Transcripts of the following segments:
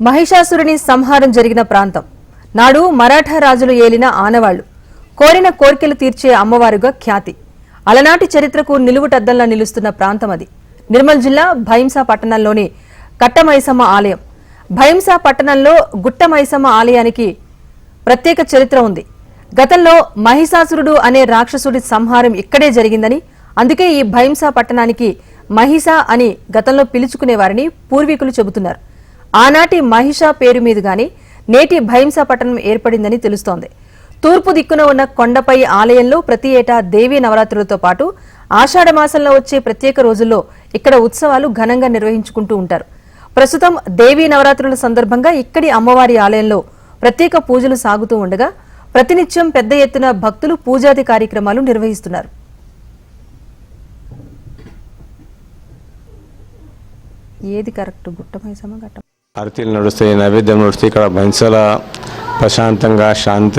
మహిషాసురుని సంహారం జరిగిన ప్రాంతం. నాడు మరాఠా రాజులు ఏలిన ఆనవాళ్ళు. కోరిన కోర్కెలు తీర్చే అమ్మవారుగా ఖ్యాతి. అలనాటి చరిత్రకు నిలువుటద్దంలా నిలుస్తున్న ప్రాంతం అది. నిర్మల్ జిల్లా భైంసా పట్టణంలోని కట్టమైసమ్మ ఆలయం. భైంసా పట్టణంలో గుట్టమైసమ్మ ఆలయానికి ప్రత్యేక చరిత్ర ఉంది. గతంలో మహిషాసురుడు అనే రాక్షసుడి సంహారం ఇక్కడే జరిగిందని అందుకే ఈ భైంసా పట్టణానికి మహిష అని గతంలో పిలుచుకునేవారని పూర్వీకులు చెబుతున్నారు. ఆనాటి మహిష పేరు మీదుగానే నేటి భైంసా పట్టణం ఏర్పడిందని తెలుస్తోంది. తూర్పు దిక్కున ఉన్న కొండపై ఆలయంలో ప్రతి ఏటా దేవీ నవరాత్రులతో పాటు ఆషాఢ మాసంలో వచ్చే ప్రత్యేక రోజుల్లో ఇక్కడ ఉత్సవాలు ఘనంగా నిర్వహించుకుంటూ ఉంటారు. ప్రస్తుతం దేవీ నవరాత్రుల సందర్భంగా ఇక్కడి అమ్మవారి ఆలయంలో ప్రత్యేక పూజలు సాగుతూ ఉండగా ప్రతినిత్యం పెద్ద ఎత్తున భక్తులు పూజాది కార్యక్రమాలు నిర్వహిస్తున్నారు. ఏది కరెక్ట్? గుట్ట అరతీలు నడుస్తాయి నైవేద్యం నడుస్తాయి. ఇక్కడ బైన్సల ప్రశాంతంగా శాంత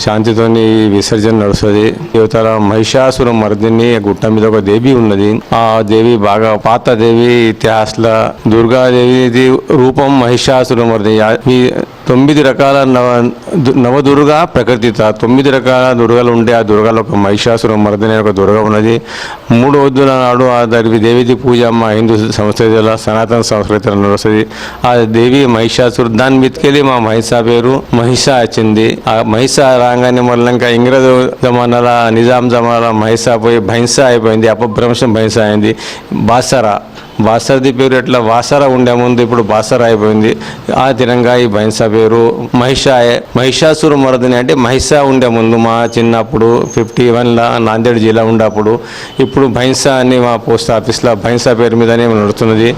శాంతితోని విసర్జన నడుస్తుంది. యువతల మహిషాసుర మర్దిని గుట్ట మీద ఒక దేవి ఉన్నది. ఆ దేవి బాగా పాత దేవి ఇతిహాసల దుర్గాదేవి రూపం మహిషాసుర మర్దిని. తొమ్మిది రకాల నవ దు- నవదుర్గా ప్రకృతిత తొమ్మిది రకాల దుర్గలు ఉంటే ఆ దుర్గలో ఒక మహిషాసుర మర్దిని ఒక దుర్గ ఉన్నది. మూడు వద్దుల నాడు ఆ దేవి దేవిది పూజ మా హిందూ సంస్కృతిలో సనాతన సంస్కృతిలో నడుస్తుంది. ఆ దేవి మహిషాసురు దాని మీదకెళ్ళి మా మహిషా పేరు మహిష వచ్చింది ఆ మహిష రాగానే మళ్ళీ ఇంకా ఇంగ్రజ జమానాల నిజాం జమానాల మహిష పోయి భైంసా అయిపోయింది అపభ్రంశం భైంసా అయింది. బాసరా బాసరది పేరు ఎట్లా? వాసర ఉండే ముందు ఇప్పుడు బాసర అయిపోయింది. ఆ తిరంగా ఈ బైన్సా పేరు. మహిషా మహిషాసురు మరదని అంటే మహిష ఉండే ముందు మా చిన్నప్పుడు ఫిఫ్టీ వన్లో నాందేడ్ జిల్లా ఉన్నప్పుడు ఇప్పుడు బైన్సా అని మా పోస్ట్ ఆఫీస్లో బైన్సా పేరు మీదనే నడుస్తున్నది.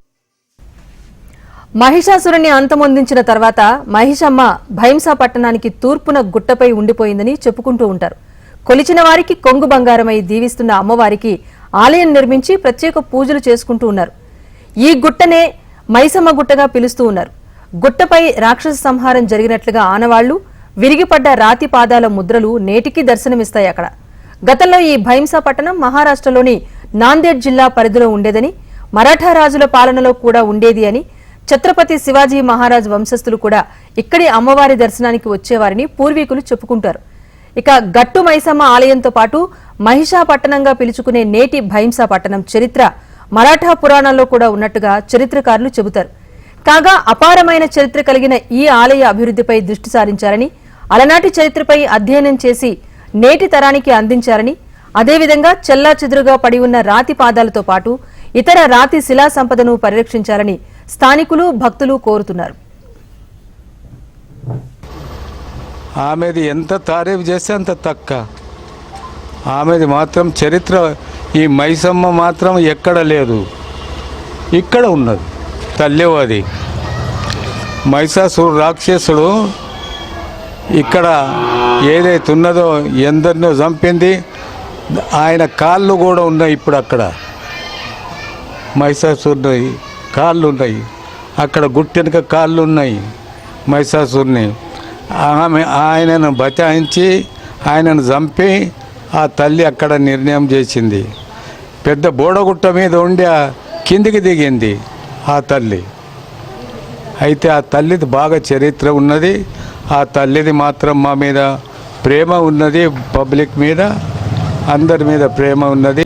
మహిషాసురుణ్ణి అంతమొందించిన తర్వాత మహిషమ్మ భైంసా పట్టణానికి తూర్పున గుట్టపై ఉండిపోయిందని చెప్పుకుంటూ ఉంటారు. కొలిచిన వారికి కొంగు బంగారమై దీవిస్తున్న అమ్మవారికి ఆలయం నిర్మించి ప్రత్యేక పూజలు చేసుకుంటూ ఉన్నారు. ఈ గుట్టనే మైసమ్మ గుట్టగా పిలుస్తూ ఉన్నారు. గుట్టపై రాక్షస సంహారం జరిగినట్లుగా ఆనవాళ్ళు విరిగిపడ్డ రాతి పాదాల ముద్రలు నేటికి దర్శనమిస్తాయి అక్కడ. గతంలో ఈ భైంసా పట్టణం మహారాష్ట్రలోని నాందేడ్ జిల్లా పరిధిలో ఉండేదని మరాఠా రాజుల పాలనలో కూడా ఉండేది అని ఛత్రపతి శివాజీ మహారాజ్ వంశస్థులు కూడా ఇక్కడి అమ్మవారి దర్శనానికి వచ్చేవారని పూర్వీకులు చెప్పుకుంటారు. ఇక గట్టు మైసమ్మ ఆలయంతో పాటు మహిషా పట్టణంగా పిలుచుకునే నేటి భైంసా పట్టణం చరిత్ర మరాఠా పురాణాల్లో కూడా ఉన్నట్టుగా చరిత్రకారులు చెబుతారు. కాగా అపారమైన చరిత్ర కలిగిన ఈ ఆలయ అభివృద్ధిపై దృష్టి సారించారని అలనాటి చరిత్రపై అధ్యయనం చేసి నేటి తరానికి అందించారని అదేవిధంగా చెల్లా చెదురుగా పడి ఉన్న రాతి పాదాలతో పాటు ఇతర రాతి శిలా సంపదను పరిరక్షించాలని స్థానికులు భక్తులు కోరుతున్నారు. ఆమెది ఎంత తారీఫ్ చేస్తే అంత తక్క. ఆమెది మాత్రం చరిత్ర ఈ మైసమ్మ మాత్రం ఎక్కడ లేదు. ఇక్కడ ఉన్నది తల్లేవు మైసాసుడు మైసాసురు రాక్షసుడు ఇక్కడ ఏదైతే ఉన్నదో ఎందరినో చంపింది. ఆయన కాళ్ళు కూడా ఉన్నాయి ఇప్పుడు అక్కడ. మైసాసురుని కాళ్ళు ఉన్నాయి అక్కడ గుట్టెనక కాళ్ళు ఉన్నాయి మైసాసురుని. ఆమె ఆయనను బచాయించి ఆయనను చంపి ఆ తల్లి అక్కడ నిర్ణయం చేసింది. పెద్ద బోడగుట్ట మీద ఉండి ఆ కిందికి దిగింది ఆ తల్లి. అయితే ఆ తల్లిది బాగా చరిత్ర ఉన్నది. ఆ తల్లిది మాత్రం మా మీద ప్రేమ ఉన్నది పబ్లిక్ మీద అందరి మీద ప్రేమ ఉన్నది.